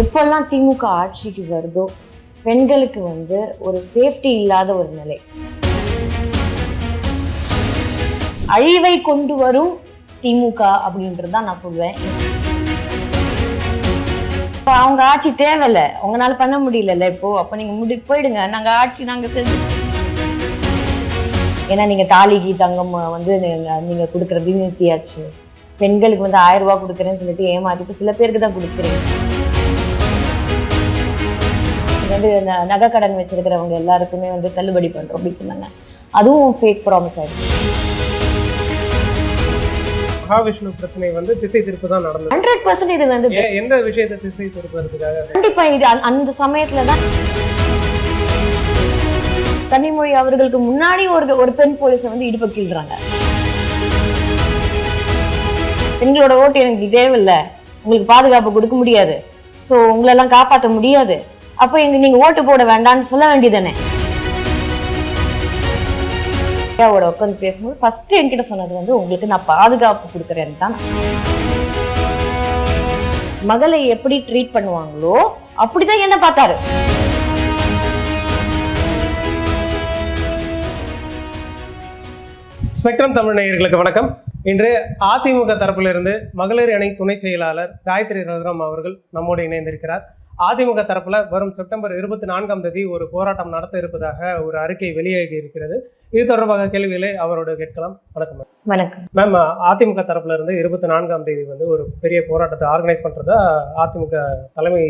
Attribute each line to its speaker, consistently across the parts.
Speaker 1: எப்பெல்லாம் திமுக ஆட்சிக்கு வருதோ பெண்களுக்கு வந்து ஒரு சேஃப்டி இல்லாத ஒரு நிலை. அழிவை கொண்டு வரும் திமுக அப்படின்றது தான் நான் சொல்லுவேன் இப்போ அவங்க ஆட்சி தேவையில்ல. உங்களால் பண்ண முடியலல்ல இப்போ. அப்போ நீங்கள் முடி போயிடுங்க. நாங்கள் ஆட்சி நாங்கள் செஞ்சு ஏன்னா நீங்கள் தாலிக்கு தங்கம் வந்து நீங்கள் நீங்கள் கொடுக்குறது நிறுத்தியாச்சு பெண்களுக்கு வந்து ஆயிரம் ரூபா கொடுக்குறேன்னு சொல்லிட்டு ஏமாத்திட்டு சில பேருக்கு தான் கொடுக்குறீங்க வந்து நகை கடன் வச்சிருக்கிறவங்க எல்லாருக்குமே வந்து தள்ளுபடி பண்றோம் அப்படின்னு சொன்னாங்க. அதுவும் ஃபேக் ப்ராமிஸ் ஆயிடுச்சு.
Speaker 2: மகாவிஷ்ணு பிரச்சனை வந்து திசை திருப்பு தான் நடந்தது.
Speaker 1: ஹண்ட்ரட் பர்சன்ட் இது வந்து
Speaker 2: எந்த விஷயத்தை திசை திருப்புறதுக்காக?
Speaker 1: கண்டிப்பா இது அந்த- சமயத்துல தான். கன்னிமொழி அவர்களுக்கு முன்னாடி ஒரு ஒரு பெண் போலீஸை வந்து இடுப்ப கீழ்றாங்க பெண்களோட ஓட்டு எனக்கு தேவையில்லை. உங்களுக்கு பாதுகாப்பு கொடுக்க முடியாது. ஸோ உங்களெல்லாம் காப்பாற்ற முடியாது. அப்போ எங்க நீங்க ஓட்டு போட வேண்டாம்னு சொல்ல வேண்டியதானே அவரோட உட்காந்து பேசும்போது ஃபர்ஸ்ட் என்கிட்ட சொன்னது வந்து உங்களுக்கு நான் பாதுகாப்பு கொடுக்குறேன்னு தான். மகளை எப்படி ட்ரீட் பண்ணுவாங்களோ அப்படிதான் என்ன பார்த்தாரு.
Speaker 2: ஸ்பெக்ட்ரம் தமிழ் நேயர்களுக்கு வணக்கம். இன்று அதிமுக தரப்பிலிருந்து மகளிர் அணி துணை செயலாளர் காயத்ரி ரகுராம் அவர்கள் நம்மோடு இணைந்திருக்கிறார். அதிமுக தரப்புல வரும் செப்டம்பர் இருபத்தி நான்காம் தேதி ஒரு போராட்டம் நடத்த இருப்பதாக ஒரு அறிக்கை வெளியாகி இருக்கிறது. இது தொடர்பாக கேள்விகளை அவரோடு கேட்கலாம். வணக்கம் மேம்.
Speaker 1: வணக்கம்.
Speaker 2: மேம் அதிமுக தரப்புல இருந்து இருபத்தி நான்காம் தேதி வந்து ஒரு பெரிய போராட்டத்தை ஆர்கனைஸ் பண்றதா அதிமுக தலைமை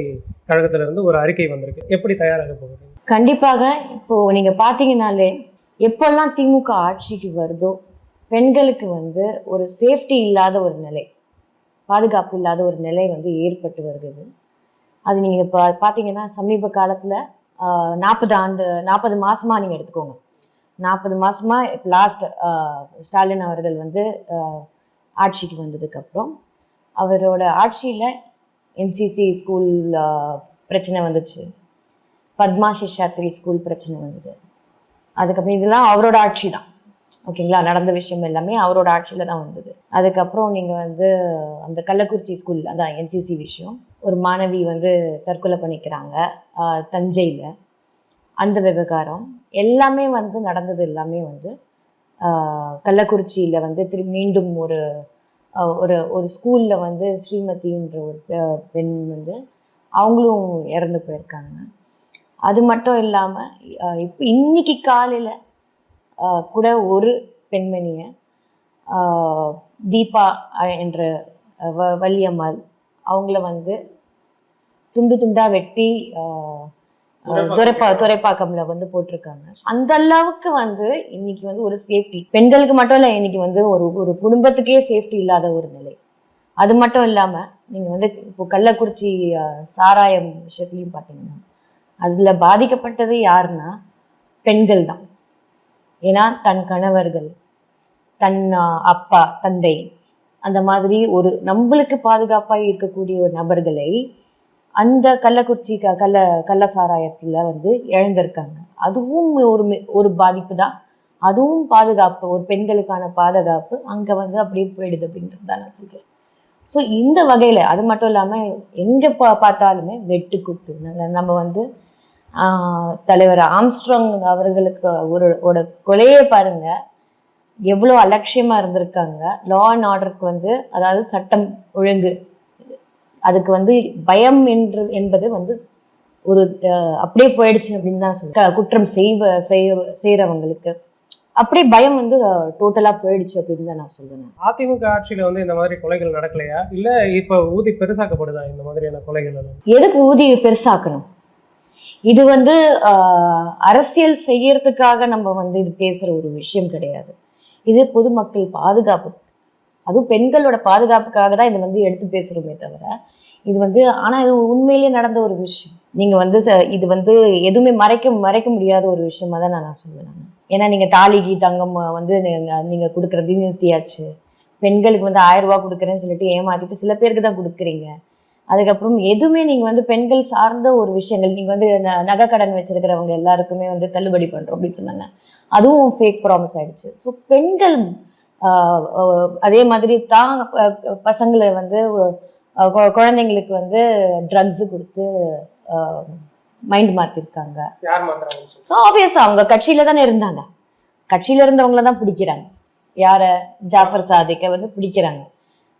Speaker 2: கழகத்திலிருந்து ஒரு அறிக்கை வந்திருக்கு. எப்படி தயாராக போகுது?
Speaker 1: கண்டிப்பாக இப்போ நீங்க பாத்தீங்கன்னாலே எப்பெல்லாம் திமுக ஆட்சிக்கு வருதோ பெண்களுக்கு வந்து ஒரு சேஃப்டி இல்லாத ஒரு நிலை பாதுகாப்பு இல்லாத ஒரு நிலை வந்து ஏற்பட்டு வருகிறது. அது நீங்கள் இப்போ பார்த்தீங்கன்னா சமீப காலத்தில் நாற்பது ஆண்டு நாற்பது மாதமாக நீங்கள் எடுத்துக்கோங்க. நாற்பது மாசமா லாஸ்ட் ஸ்டாலின் அவர்கள் வந்து ஆட்சிக்கு வந்ததுக்கப்புறம் அவரோட ஆட்சியில் என்சிசி ஸ்கூல் பிரச்சனை வந்துச்சு. பத்மா ஸ்கூல் பிரச்சனை வந்தது. அதுக்கப்புறம் இதெல்லாம் அவரோட ஆட்சி தான். ஓகேங்களா நடந்த விஷயம் எல்லாமே அவரோட ஆட்சியில் தான் வந்தது. அதுக்கப்புறம் நீங்கள் வந்து அந்த கள்ளக்குறிச்சி ஸ்கூல் அதான் என்சிசி விஷயம். ஒரு மாணவி வந்து தற்கொலை பண்ணிக்கிறாங்க தஞ்சையில். அந்த விவகாரம் எல்லாமே வந்து நடந்தது எல்லாமே வந்து கள்ளக்குறிச்சியில் வந்து திரு மீண்டும் ஒரு ஒரு ஒரு ஸ்கூலில் வந்து ஸ்ரீமதின்ற ஒரு பெண் வந்து அவங்களும் இறந்து போயிருக்காங்க. அது மட்டும் இல்லாமல் இப்போ இன்னைக்கு காலையில் கூட ஒரு பெண்மணியை தீபா என்ற வ வள்ளியம்மாள் அவங்கள வந்து துண்டு துண்டா வெட்டி துரைப்பா துரைப்பாக்கம்ல வந்து போட்டிருக்காங்க. அந்த அளவுக்கு வந்து இன்னைக்கு வந்து ஒரு சேஃப்டி பெண்களுக்கு மட்டும் இல்லை இன்னைக்கு வந்து ஒரு ஒரு குடும்பத்துக்கே சேஃப்டி இல்லாத ஒரு நிலை. அது மட்டும் இல்லாம நீங்க வந்து இப்போ கள்ளக்குறிச்சி சாராயம் விஷயத்துலையும் பார்த்தீங்கன்னா அதுல பாதிக்கப்பட்டது யாருன்னா பெண்கள் தான். ஏன்னா தன் கணவர்கள் தன் அப்பா தந்தை அந்த மாதிரி ஒரு நம்மளுக்கு பாதுகாப்பாக இருக்கக்கூடிய ஒரு நபர்களை அந்த கள்ளக்குறிச்சி க கள்ள கள்ள சாராயத்தில் வந்து இழந்திருக்காங்க அதுவும் ஒரு ஒரு பாதிப்பு தான். அதுவும் பாதுகாப்பு ஒரு பெண்களுக்கான பாதுகாப்பு அங்கே வந்து அப்படியே போயிடுது அப்படின்றது தான் நான் சொல்கிறேன் ஸோ இந்த வகையில் அது மட்டும் இல்லாமல் எங்கே பா பார்த்தாலுமே வெட்டு குத்து. நாங்கள் நம்ம வந்து தலைவர் ஆம்ஸ்ட்ராங் அவர்களுக்கு ஒரு ஒரு கொலையே பாருங்கள் எவ்வளோ அலட்சியமாக இருந்திருக்காங்க. லா அண்ட் ஆர்டருக்கு வந்து அதாவது சட்டம் ஒழுங்கு அதுக்கு வந்து பயம் என்று என்பது வந்து ஒரு அப்படியே போயிடுச்சு அப்படின்னு தான் சொல்லுவேன் குற்றம் செய்வ செய்ய செய்கிறவங்களுக்கு அப்படியே பயம் வந்து டோட்டலாக போயிடுச்சு அப்படின்னு தான் நான் சொல்லுவேன்
Speaker 2: அதிமுக ஆட்சியில வந்து இந்த மாதிரி கொலைகள் நடக்கலையா? இல்ல இப்ப ஊதி பெருசாக்கப்படுதா இந்த மாதிரியான கொலைகள்
Speaker 1: எதுக்கு ஊதி பெருசாக்கணும்? இது வந்து அரசியல் செய்யறதுக்காக நம்ம வந்து இது பேசுற ஒரு விஷயம் கிடையாது. இது பொதுமக்கள் பாதுகாப்பு. அதுவும் பெண்களோட பாதுகாப்புக்காக தான் இதை வந்து எடுத்து பேசுறோமே தவிர இது வந்து ஆனால் இது உண்மையிலேயே நடந்த ஒரு விஷயம். நீங்கள் வந்து ச- இது வந்து எதுவுமே மறைக்க மறைக்க முடியாத ஒரு விஷயமா தான் நான் சொல்லுவேன் ஏன்னா நீங்கள் தாலிக்கு தங்கம் வந்து நீங்கள் நீங்கள் கொடுக்குறது நிறுத்தியாச்சு. பெண்களுக்கு வந்து ஆயிரம் ரூபா கொடுக்குறேன்னு சொல்லிட்டு ஏமாத்திட்டு சில பேருக்கு தான் கொடுக்குறீங்க. அதுக்கப்புறம் எதுவுமே நீங்கள் வந்து பெண்கள் சார்ந்த ஒரு விஷயங்கள் நீங்கள் வந்து ந- நகை கடன் வச்சிருக்கிறவங்க எல்லாருக்குமே வந்து தள்ளுபடி பண்ணுறோம் அப்படின்னு சொன்னாங்க. அதுவும் ஃபேக் ப்ராமிஸ் ஆகிடுச்சு ஸோ பெண்கள் அதே மாதிரி தான் பசங்களை வந்து குழந்தைங்களுக்கு வந்து ட்ரக்ஸ் கொடுத்து மைண்ட் மாற்றிருக்காங்க ஸோ ஆப்வியஸாக அவங்க கட்சியில தானே இருந்தாங்க. கட்சியில இருந்தவங்கள தான் பிடிக்கிறாங்க. யாரை? ஜாஃபர் சாதிக்கை வந்து பிடிக்கிறாங்க.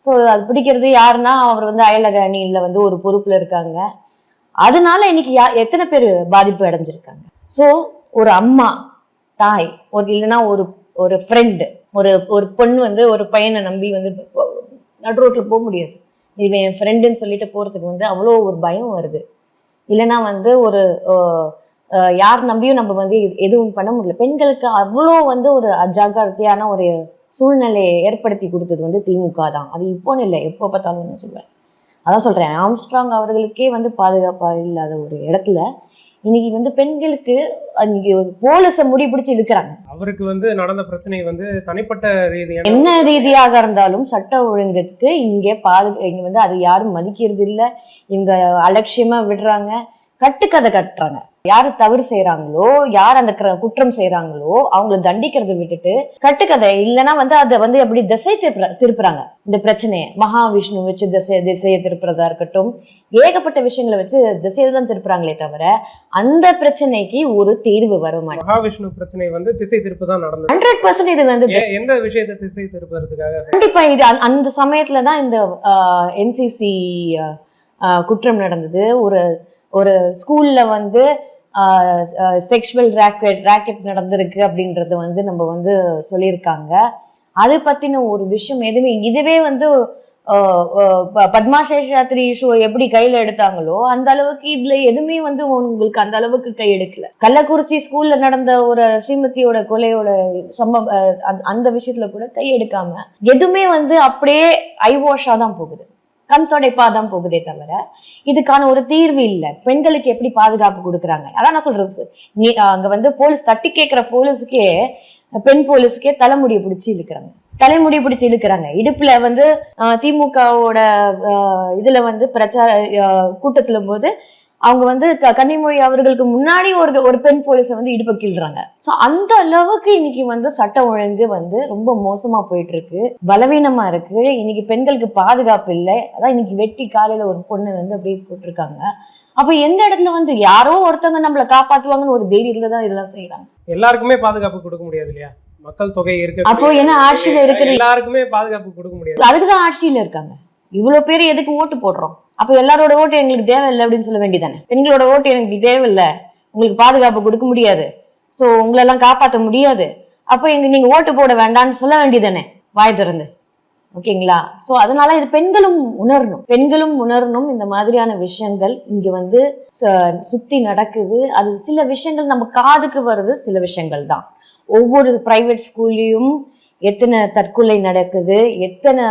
Speaker 1: ஸோ அது பிடிக்கிறது யாருன்னா அவர் வந்து அயலக அணியில் வந்து ஒரு பொறுப்பில் இருக்காங்க. அதனால இன்னைக்கு யா எத்தனை பேர் பாதிப்பு அடைஞ்சிருக்காங்க? ஸோ ஒரு அம்மா தாய் ஒரு இல்லைன்னா ஒரு ஒரு ஃப்ரெண்டு ஒரு ஒரு பொண்ணு வந்து ஒரு பையனை நம்பி வந்து நடு ரோட்டில் போக முடியாது. இவன் என் ஃப்ரெண்டுன்னு சொல்லிட்டு போகிறதுக்கு வந்து அவ்வளோ ஒரு பயம் வருது. இல்லைன்னா வந்து ஒரு யார் நம்பியும் நம்ம வந்து எதுவும் பண்ண முடியல. பெண்களுக்கு அவ்வளோ வந்து ஒரு அஜாக்கிரதையான ஒரு சூழ்நிலையை ஏற்படுத்தி கொடுத்தது வந்து திமுக தான். அது இப்போன்னு இல்லை எப்போ பார்த்தாலும் நான் சொல்வேன் அதான் சொல்கிறேன் ஆம்ஸ்ட்ராங் அவர்களுக்கே வந்து பாதுகாப்பாக இல்லாத ஒரு இடத்துல இன்னைக்கு வந்து பெண்களுக்கு அன்னைக்கு ஒரு போலீஸை முடி பிடிச்சி இழுக்கிறாங்க.
Speaker 2: அவருக்கு வந்து நடந்த பிரச்சனை வந்து தனிப்பட்ட ரீதியான
Speaker 1: என்ன ரீதியாக இருந்தாலும் சட்ட ஒழுங்குக்கு இங்கே பாது இங்க வந்து அது யாரும் மதிக்கிறது இல்ல. இவங்க அலட்சியமா விடுறாங்க. கட்டுக்கதை கட்டுறாங்க. யாரு தவறு செய்றாங்களோ யார் அந்த குற்றம் செய்றாங்களோ அவங்கள தண்டிக்கிறதை விட்டுட்டு கட்டுக்கதை இல்லைன்னா வந்து அதை வந்து எப்படி திசை திருப்புற திருப்புறாங்க. இந்த பிரச்சனையை. மகாவிஷ்ணு வச்சு திசை திசையை திருப்புறதா இருக்கட்டும் ஏகப்பட்ட விஷயங்களை வச்சு திசையை தான் திருப்புறாங்களே தவிர அந்த பிரச்சனைக்கு ஒரு தீர்வு வர மாட்டேங்குது.
Speaker 2: மகாவிஷ்ணு பிரச்சனை வந்து திசை திருப்பு தான் நடந்தது.
Speaker 1: ஹண்ட்ரட் பர்சன்ட் இது வந்து
Speaker 2: எந்த விஷயத்தை திசை திருப்புறதுக்காக?
Speaker 1: கண்டிப்பா இது அந்த- அந்த சமயத்துல தான் இந்த என்சிசி குற்றம் நடந்தது. ஒரு ஒரு ஸ்கூல்ல வந்து செக்ஷுவல் ராக்கெட் ராக்கெட் நடந்திருக்கு அப்படின்றது வந்து நம்ம வந்து சொல்லியிருக்காங்க. அது பற்றின ஒரு விஷயம் எதுவுமே இதுவே வந்து ஆஹ் ஆஹ் பத்மா சேஷாத்ரி எப்படி கையில எடுத்தாங்களோ அந்த அளவுக்கு இதுல எதுவுமே வந்து உங்களுக்கு அந்த அளவுக்கு கை எடுக்கல. கள்ளக்குறிச்சி ஸ்கூல்ல நடந்த ஒரு ஸ்ரீமதியோட கொலையோட சம்பவம் அந்த- அந்த விஷயத்துல கூட கை எடுக்காம எதுவுமே வந்து அப்படியே ஐவாஷா தான் போகுது. கண் தொடைப்பாதான் போகுதே தவிர இதுக்கான ஒரு தீர்வு இல்லை. பெண்களுக்கு எப்படி பாதுகாப்பு கொடுக்குறாங்க? அதான் நான் சொல்றேன் நீ அங்க வந்து போலீஸ் தட்டி கேட்கிற போலீஸுக்கே பெண் போலீஸுக்கே தலைமுடியை பிடிச்சி இழுக்கிறாங்க. தலைமுடி பிடிச்சி இழுக்கிறாங்க. இடுப்புல வந்து திமுகவோட இதுல வந்து பிரச்சார ஆஹ், கூட்டத்துல போது அவங்க வந்து கன்னிமொழி அவர்களுக்கு முன்னாடி ஒரு ஒரு பெண் போலீஸை வந்து இடுப்பை கிள்றாங்க ஸோ அந்த அளவுக்கு இன்னைக்கு வந்து சட்ட ஒழுங்கு வந்து ரொம்ப மோசமா போயிட்டு இருக்கு பலவீனமா இருக்கு. இன்னைக்கு பெண்களுக்கு பாதுகாப்பு இல்லை. அதான் இன்னைக்கு வெட்டி காலையில ஒரு பொண்ணு வந்து அப்படியே போட்டிருக்காங்க. அப்ப எந்த இடத்துல வந்து யாரோ ஒருத்தவங்க நம்மளை காப்பாத்துவாங்கன்னு ஒரு தைரியத்துல தான் இதெல்லாம் செய்யறாங்க
Speaker 2: எல்லாருக்குமே பாதுகாப்பு கொடுக்க முடியாது இல்லையா? மக்கள் தொகை இருக்கு
Speaker 1: அப்போ என்ன ஆட்சியில இருக்கிற
Speaker 2: எல்லாருக்குமே பாதுகாப்பு கொடுக்க முடியாது.
Speaker 1: அதுக்கு தான் ஆட்சியில இருக்காங்க. இவ்வளவு பேர் எதுக்கு ஓட்டு போடுறோம்? அப்ப எல்லாரோட ஓட்டு எங்களுக்கு தேவையில்லை அப்படின்னு சொல்ல வேண்டியதானே பெண்களோட ஓட்டு எனக்கு தேவையில்லை. உங்களுக்கு பாதுகாப்பு கொடுக்க முடியாது. சோ உங்களெல்லாம் காப்பாற்ற முடியாது. அப்போ எங்க நீங்க ஓட்டு போட வேண்டாம்னு சொல்ல வேண்டியதானே வாய் திறந்து. ஓகேங்களா? சோ அதனால இது பெண்களும் உணரணும். பெண்களும் உணரணும். இந்த மாதிரியான விஷயங்கள் இங்க வந்து ச- சுத்தி நடக்குது. அது சில விஷயங்கள் நம்ம காதுக்கு வருது சில விஷயங்கள் தான். ஒவ்வொரு பிரைவேட் ஸ்கூல்லையும் எத்தனை தற்கொலை நடக்குது எத்தனை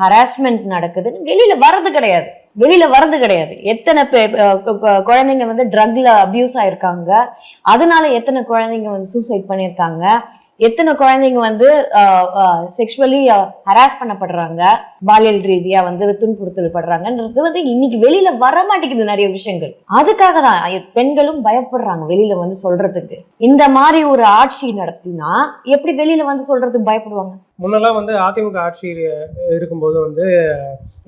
Speaker 1: ஹராஸ்மெண்ட் நடக்குதுன்னு வெளியில் வர்றது கிடையாது. வெளியில வர்றது கிடையாது. எத்தனை பே- குழந்தைங்க வந்து ட்ரக்ல அபியூஸ் ஆயிருக்காங்க. அதனால எத்தனை குழந்தைங்க வந்து சூசைட் பண்ணியிருக்காங்க. எத்தனை குழந்தைங்க வந்து செக்ஷுவலி ஹராஸ் பண்ணப்படுறாங்க. பாலியல் ரீதியா வந்து துன்புறுத்தல் படுறாங்கன்றது வந்து இன்னைக்கு வெளியில வர மாட்டேங்குது நிறைய விஷயங்கள். அதுக்காக தான் பெண்களும் பயப்படுறாங்க வெளியில வந்து சொல்றதுக்கு. இந்த மாதிரி ஒரு ஆட்சி நடத்தினா எப்படி வெளியில வந்து சொல்றதுக்கு பயப்படுவாங்க?
Speaker 2: முன்னெல்லாம் வந்து அதிமுக ஆட்சி இருக்கும்போது வந்து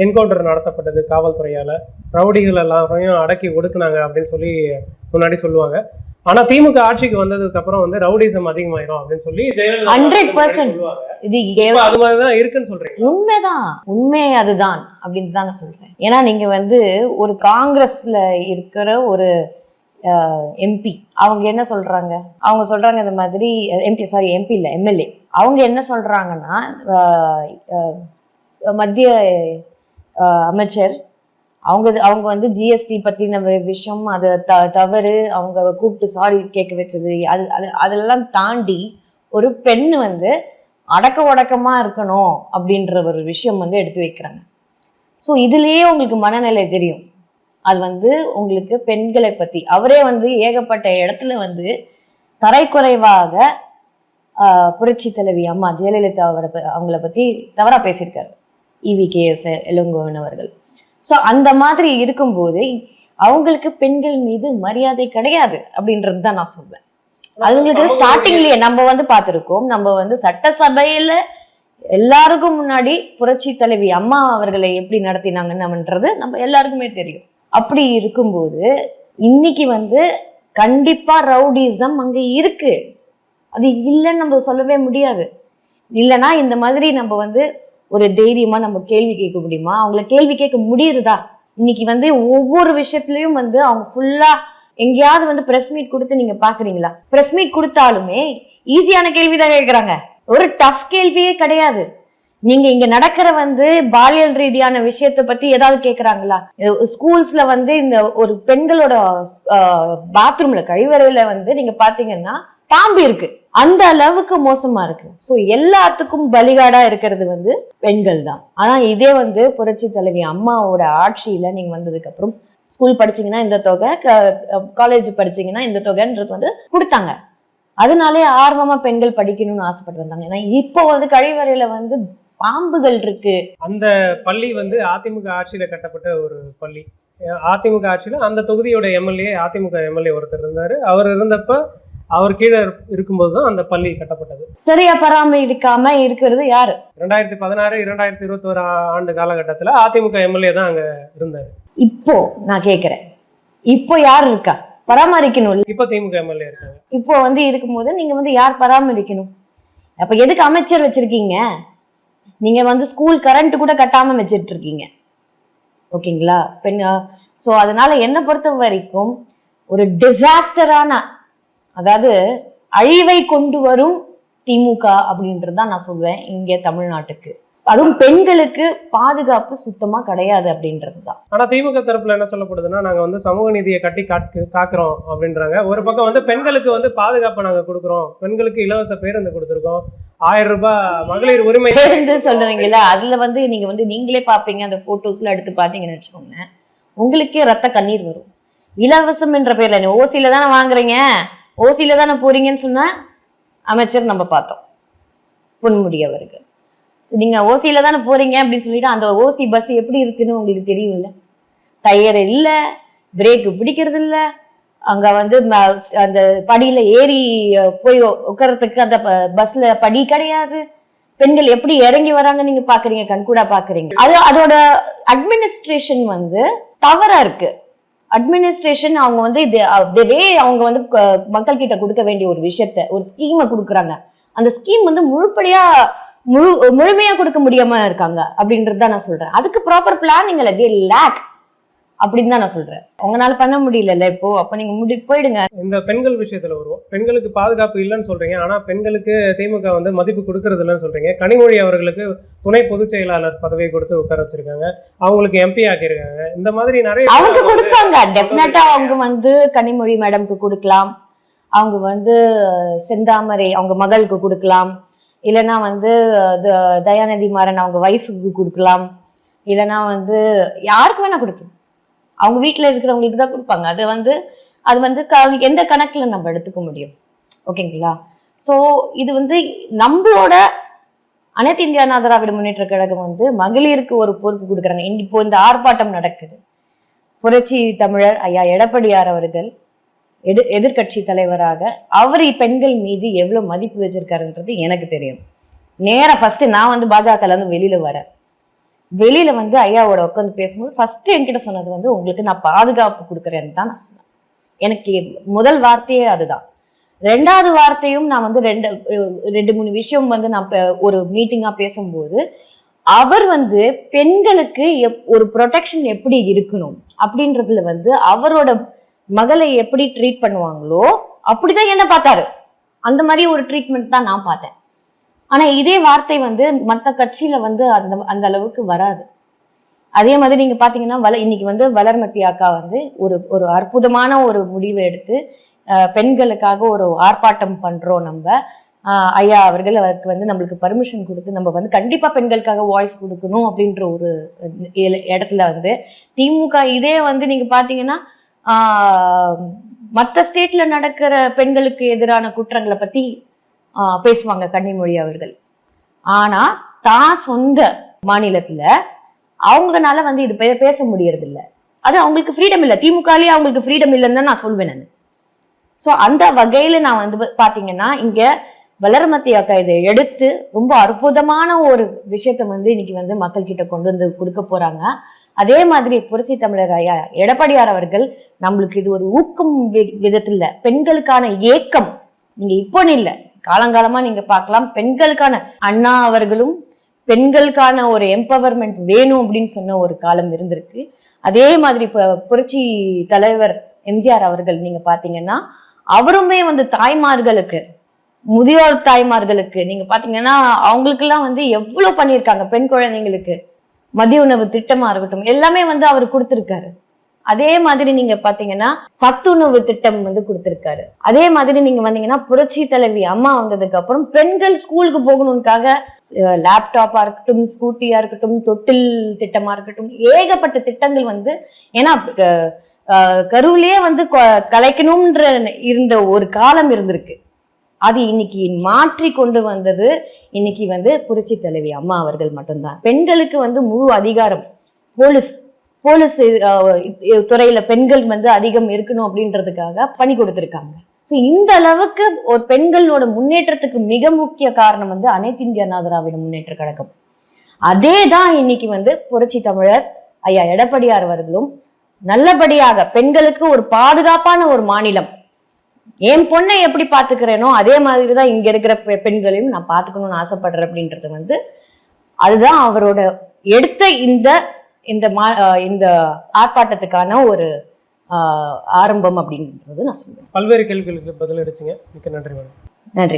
Speaker 2: என்கவுண்டர் நடத்தப்பட்டது காவல்துறையால. ரவுடிகள் எல்லாரையும் அடக்கி ஒடுக்குனாங்க அப்படின்னு சொல்லி முன்னாடி சொல்லுவாங்க. ஆனா திமுக ஆட்சிக்கு வந்ததுக்கு அப்புறம் வந்து ரவுடிசம் அதிகமாயிரும் அப்படின்னு சொல்லி
Speaker 1: 100%
Speaker 2: சொல்லுவாங்க.
Speaker 1: இது
Speaker 2: அது மாதிரிதான் இருக்குன்னு சொல்றீங்க.
Speaker 1: உண்மைதான். உண்மை அதுதான் அப்படின்னு தான் நான் சொல்றேன். ஏன்னா நீங்க வந்து ஒரு காங்கிரஸ்ல இருக்கிற ஒரு எம்பி அவங்க என்ன சொல்றாங்க? அவங்க சொல்றாங்க இந்த மாதிரி எம்பி சாரி எம்பி இல்ல எம்எல்ஏ அவங்க என்ன சொல்றாங்கன்னா மத்திய அமைச்சர். அவங்க அவங்க வந்து ஜிஎஸ்டி பற்றின விஷயம் அதை த தவறு அவங்க கூப்பிட்டு சாரி கேட்க வச்சது அது அது அதெல்லாம் தாண்டி ஒரு பெண் வந்து அடக்க உடக்கமாக இருக்கணும் அப்படின்ற ஒரு விஷயம் வந்து எடுத்து வைக்கிறாங்க. ஸோ இதுலேயே உங்களுக்கு மனநிலை தெரியும். அது வந்து உங்களுக்கு பெண்களை பற்றி அவரே வந்து ஏகப்பட்ட இடத்துல வந்து தரைக்குறைவாக புரட்சி தலைவி அம்மா ஜெயலலிதா அவரை ப- அவங்கள பற்றி தவறாக பேசியிருக்காரு. இவி கே எஸ் இளங்கோவன் அவர்கள். ஸோ அந்த மாதிரி இருக்கும்போது அவங்களுக்கு பெண்கள் மீது மரியாதை கிடையாது அப்படின்றது தான் நான் சொல்வேன்.
Speaker 2: அதுங்களுக்கு
Speaker 1: ஸ்டார்டிங்லயே நம்ம வந்து பார்த்துருக்கோம். நம்ம வந்து சட்டசபையில எல்லாருக்கும் முன்னாடி புரட்சி தலைவி அம்மா அவர்களை எப்படி நடத்தினாங்கன்னுன்றது நம்ம எல்லாருக்குமே தெரியும். அப்படி இருக்கும்போது இன்னைக்கு வந்து கண்டிப்பா ரவுடிசம் அங்க இருக்கு. அது இல்லைன்னு நம்ம சொல்லவே முடியாது. இல்லைன்னா இந்த மாதிரி நம்ம வந்து ஒரு தைரியமா நம்ம கேள்வி கேட்க முடியுமா? அவங்கள கேள்வி கேட்க முடியுறதா? இன்னைக்கு வந்து ஒவ்வொரு விஷயத்துலயும் வந்து அவங்க ஃபுல்லா எங்கேயாவது வந்து பிரஸ் மீட் கொடுத்து நீங்க பாக்குறீங்களா? பிரஸ் மீட் கொடுத்தாலுமே ஈஸியான கேள்வி தான் கேட்கறாங்க ஒரு டஃப் கேள்வியே கிடையாது. நீங்க இங்க நடக்கிற வந்து பாலியல் ரீதியான விஷயத்தை பத்தி ஏதாவது கேக்குறாங்களா? ஸ்கூல்ஸ்ல வந்து இந்த ஒரு பெண்களோட பாத்ரூம்ல கழிவறையில வந்து நீங்க பாத்தீங்கன்னா பாம்பு இருக்கு. அந்த அளவுக்கு மோசமா இருக்கு. ஸோ எல்லாத்துக்கும் பலிகாடா இருக்கிறது வந்து பெண்கள் தான் ஆனா இதே வந்து புரட்சி தலைவி அம்மாவோட ஆட்சியில நீங்க வந்ததுக்கு அப்புறம் ஸ்கூல் படிச்சீங்கன்னா இந்த தொகை காலேஜ் படிச்சீங்கன்னா இந்த தொகைன்றது வந்து கொடுத்தாங்க. அதனாலே ஆர்வமா பெண்கள் படிக்கணும்னு ஆசைப்பட்டு வந்தாங்க. ஏன்னா இப்போ வந்து கழிவறையில வந்து பாம்புகள் இருக்கு.
Speaker 2: அந்த பள்ளி வந்து அதிமுக ஆட்சியில கட்டப்பட்ட ஒரு பள்ளி. அதிமுக ஆட்சியில அந்த தொகுதியோட எம்எல்ஏ அதிமுக எம்எல்ஏ ஒருத்தர் இருந்தாரு. அவர் இருந்தப்ப அவர் கீழே இருக்கும்போது தான் அந்த பள்ளி கட்டப்பட்டது.
Speaker 1: சரியா பராமரிக்காம இருக்கிறது யாரு?
Speaker 2: ரெண்டாயிரத்தி பதினாறு இரண்டாயிரத்தி இருபத்தோரு ஆண்டு காலகட்டத்தில் அதிமுக எம்எல்ஏ தான் அங்க இருந்தாரு.
Speaker 1: இப்போ நான் கேக்குறேன். இப்போ யார் இருக்கா? பராமரிக்கணும்
Speaker 2: இப்போ திமுக எம்எல்ஏ இருக்காங்க.
Speaker 1: இப்போ வந்து இருக்கும்போது நீங்க வந்து யார் பராமரிக்கணும்? அப்ப எதுக்கு அமைச்சர் வச்சிருக்கீங்க? நீங்க வந்து ஸ்கூல் கரண்ட் கூட கட்டாம வச்சிட்டு இருக்கீங்க ஓகேங்களா? பெண் ஸோ அதனால என்னை பொறுத்த வரைக்கும் ஒரு டிசாஸ்டரான அதாவது அழிவை கொண்டு வரும் திமுக அப்படின்றது தான் நான் சொல்வேன் இங்க தமிழ்நாட்டுக்கு. அதுவும் பெண்களுக்கு பாதுகாப்பு சுத்தமா கிடையாது அப்படின்றது தான்
Speaker 2: ஆனா திமுக தரப்புல என்ன சொல்லப்படுதுன்னா நாங்க வந்து சமூக நீதியை கட்டி காக்கு காக்குறோம் அப்படின்றாங்க. ஒரு பக்கம் வந்து பெண்களுக்கு வந்து பாதுகாப்பை நாங்க கொடுக்குறோம். பெண்களுக்கு இலவச பேருந்து கொடுத்துருக்கோம். ஆயிரம் ரூபாய் மகளிர் உரிமை.
Speaker 1: பேருந்து சொல்றீங்கல்ல அதுல வந்து நீங்க வந்து நீங்களே பாப்பீங்க அந்த போட்டோஸ்ல எடுத்து பாத்தீங்கன்னு வச்சுக்கோங்க உங்களுக்கே ரத்த கண்ணீர் வரும். இலவசம் என்ற பேர்ல நீ ஓசியில தானே வாங்குறீங்க? ஓசியில் தானே போறீங்கன்னு சொன்னால் அமைச்சர் நம்ம பார்த்தோம். பொன்முடி அவர்கள். சரி, ஓசியில் தானே போகிறீங்க அப்படின்னு சொல்லிட்டு அந்த ஓசி பஸ் எப்படி இருக்குன்னு உங்களுக்கு தெரியும்ல? டயர் இல்லை பிரேக்கு பிடிக்கிறது இல்லை. அங்கே வந்து ம- அந்த படியில் ஏறி போய் உட்கறதுக்கு அந்த ப- படி கிடையாது. பெண்கள் எப்படி இறங்கி வராங்க நீங்க பாக்குறீங்க கண்கூடா பாக்குறீங்க. அது அதோட அட்மினிஸ்ட்ரேஷன் வந்து தவறா இருக்கு. அட்மினிஸ்ட்ரேஷன் அவங்க வந்து இது வே அவங்க வந்து மக்கள் கிட்ட கொடுக்க வேண்டிய ஒரு விஷயத்த ஒரு ஸ்கீமை கொடுக்குறாங்க. அந்த ஸ்கீம் வந்து முழுப்படியா முழு முழுமையா கொடுக்க முடியாம இருக்காங்க அப்படின்றது தான் நான் சொல்றேன். அதுக்கு ப்ராப்பர் பிளானிங் இல்லை. லேக் அப்படின்னு தான் நான் சொல்றேன். உங்களால பண்ண முடியலல்ல இப்போ? அப்ப நீங்க முடி போயிடுங்க.
Speaker 2: இந்த பெண்கள் விஷயத்துல வருவோம். பெண்களுக்கு பாதுகாப்பு இல்லைன்னு சொல்றீங்க. ஆனா பெண்களுக்கு திமுக வந்து மதிப்பு கொடுக்கறது இல்லைன்னு சொல்றீங்க. கனிமொழி அவர்களுக்கு துணை பொதுச் செயலாளர் பதவியை கொடுத்து உட்கார வச்சிருக்காங்க. அவங்களுக்கு எம்பி ஆக்கியிருக்காங்க. இந்த மாதிரி நிறைய
Speaker 1: அவங்க கொடுப்பாங்க. டெஃபினட்டா அவங்க வந்து கனிமொழி மேடம்க்கு கொடுக்கலாம். அவங்க வந்து செந்தாமரை அவங்க மகளுக்கு கொடுக்கலாம். இல்லைன்னா வந்து தயாநிதி மாறன் அவங்க ஒய்ஃபுக்கு கொடுக்கலாம். இல்லைன்னா வந்து யாருக்கு வேணா கொடுக்கலாம். அவங்க வீட்டில் இருக்கிறவங்களுக்கு தான் கொடுப்பாங்க. அது வந்து அது வந்து க எந்த கணக்கில் நம்ம எடுத்துக்க முடியும்? ஓகேங்களா? ஸோ இது வந்து நம்மளோட அனைத்து இந்திய அண்ணா திராவிட முன்னேற்ற கழகம் வந்து மகளிருக்கு ஒரு பொறுப்பு கொடுக்குறாங்க. இப்போ இந்த ஆர்ப்பாட்டம் நடக்குது. புரட்சி தமிழர் ஐயா எடப்பாடியார் அவர்கள் எடு எதிர்க்கட்சி தலைவராக அவர் பெண்கள் மீது எவ்வளோ மதிப்பு வச்சிருக்காருன்றது எனக்கு தெரியும். நேராக ஃபர்ஸ்ட் நான் வந்து பாஜகலேருந்து வெளியில் வெளியில வரேன். வெளியில வந்து ஐயாவோட உட்காந்து பேசும்போது ஃபர்ஸ்ட் என்கிட்ட சொன்னது வந்து உங்களுக்கு நான் பாதுகாப்பு கொடுக்குறேன்னு தான் எனக்கு முதல் வார்த்தையே அதுதான். ரெண்டாவது வார்த்தையும் நான் வந்து ரெண்டு ரெண்டு மூணு விஷயம் வந்து நான் ஒரு மீட்டிங்காக பேசும்போது அவர் வந்து பெண்களுக்கு எப்- ஒரு ப்ரொடெக்ஷன் எப்படி இருக்கணும் அப்படின்றதுல வந்து அவரோட மகளை எப்படி ட்ரீட் பண்ணுவாங்களோ அப்படிதான் என்ன பார்த்தாரு. அந்த மாதிரி ஒரு ட்ரீட்மெண்ட் தான் நான் பார்த்தேன். ஆனா இதே வார்த்தை வந்து மற்ற கட்சியில வந்து அந்த அந்த அளவுக்கு வராது. அதே மாதிரி நீங்க பாத்தீங்கன்னா வள இன்னைக்கு வந்து வளர்மதி அக்கா வந்து ஒரு ஒரு அற்புதமான ஒரு முடிவை எடுத்து பெண்களுக்காக ஒரு ஆர்ப்பாட்டம் பண்றோம் நம்ம. ஐயா அவர்கள் அவருக்கு வந்து நம்மளுக்கு பர்மிஷன் கொடுத்து நம்ம வந்து கண்டிப்பா பெண்களுக்காக வாய்ஸ் கொடுக்கணும் அப்படின்ற ஒரு இடத்துல வந்து திமுக இதே வந்து நீங்க பாத்தீங்கன்னா மற்ற ஸ்டேட்ல நடக்கிற பெண்களுக்கு எதிரான குற்றங்களை பத்தி பேசுவாங்க கன்னிமொழி அவர்கள். ஆனா தான் சொந்த மாநிலத்துல அவங்கனால வந்து இது பேச முடியறது இல்ல அது அவங்களுக்கு ஃப்ரீடம் இல்லை. திமுகலேயே அவங்களுக்கு ஃப்ரீடம் இல்லைன்னு தான் நான் சொல்வேன் நான். ஸோ அந்த வகையில நான் வந்து பாத்தீங்கன்னா இங்க வளர்மதி அக்கா இதை எடுத்து ரொம்ப அற்புதமான ஒரு விஷயத்த வந்து இன்னைக்கு வந்து மக்கள் கிட்ட கொண்டு வந்து கொடுக்க போறாங்க. அதே மாதிரி புரட்சி தமிழர் ஐயா எடப்பாடியார் அவர்கள் நம்மளுக்கு இது ஒரு ஊக்கம் வி- விதத்துல பெண்களுக்கான ஏக்கம் நீங்க இப்போ இல்லை காலங்காலமா நீங்க பார்க்கலாம். பெண்களுக்கான அண்ணா அவர்களும் பெண்களுக்கான ஒரு எம்பவர்மெண்ட் வேணும் அப்படின்னு சொன்ன ஒரு காலம் இருந்திருக்கு. அதே மாதிரி இப்போ புரட்சி தலைவர் எம்ஜிஆர் அவர்கள் நீங்க பாத்தீங்கன்னா அவருமே வந்து தாய்மார்களுக்கு முதியோர் தாய்மார்களுக்கு நீங்க பாத்தீங்கன்னா அவங்களுக்கெல்லாம் வந்து எவ்வளவு பண்ணியிருக்காங்க பெண் குழந்தைங்களுக்கு. மதிய உணவு திட்டமா இருக்கட்டும் எல்லாமே வந்து அவர் கொடுத்திருக்காரு. அதே மாதிரி நீங்க பாத்தீங்கன்னா சத்துணவு திட்டம் வந்து கொடுத்திருக்காரு. அதே மாதிரி நீங்க வந்தீங்கன்னா புரட்சி தலைவி அம்மா வந்ததுக்கு அப்புறம் பெண்கள் ஸ்கூலுக்கு போகணும்னுக்காக லேப்டாப்பா இருக்கட்டும் ஸ்கூட்டியா இருக்கட்டும் தொட்டில் திட்டமா இருக்கட்டும் ஏகப்பட்ட திட்டங்கள் வந்து ஏன்னா கருவிலேயே வந்து கலைக்கணும்ன்ற இருந்த ஒரு காலம் இருந்திருக்கு. அது இன்னைக்கு மாற்றி கொண்டு வந்தது இன்னைக்கு வந்து புரட்சி தலைவி அம்மா அவர்கள் மட்டும்தான். பெண்களுக்கு வந்து முழு அதிகாரம் போலீஸ். போலீஸ் துறையில பெண்கள் வந்து அதிகம் இருக்கணும் அப்படின்றதுக்காக பணி கொடுத்துருக்காங்க. ஸோ இந்த அளவுக்கு ஒரு பெண்களோட முன்னேற்றத்துக்கு மிக முக்கிய காரணம் வந்து அனைத்து இந்திய அண்ணா முன்னேற்ற கழகம். அதே தான் இன்னைக்கு வந்து புரட்சி தமிழர் ஐயா எடப்பாடியார் அவர்களும் நல்லபடியாக பெண்களுக்கு ஒரு பாதுகாப்பான ஒரு மாநிலம். என் பொண்ணை எப்படி பாத்துக்கிறேனோ அதே மாதிரி தான் இங்க இருக்கிற பெ- பெண்களையும் நான் பாத்துக்கணும்னு ஆசைப்படுறேன் அப்படின்றது வந்து அதுதான் அவரோட எடுத்த இந்த இந்த மா இந்த ஆர்ப்பாட்டத்துக்கான ஒரு ஆரம்பம் அப்படின்றது நான் சொல்லுவேன்
Speaker 2: பல்வேறு கேள்விகளுக்கு பதில் அடிச்சிங்க மிக்க நன்றி மேடம்.
Speaker 1: நன்றி.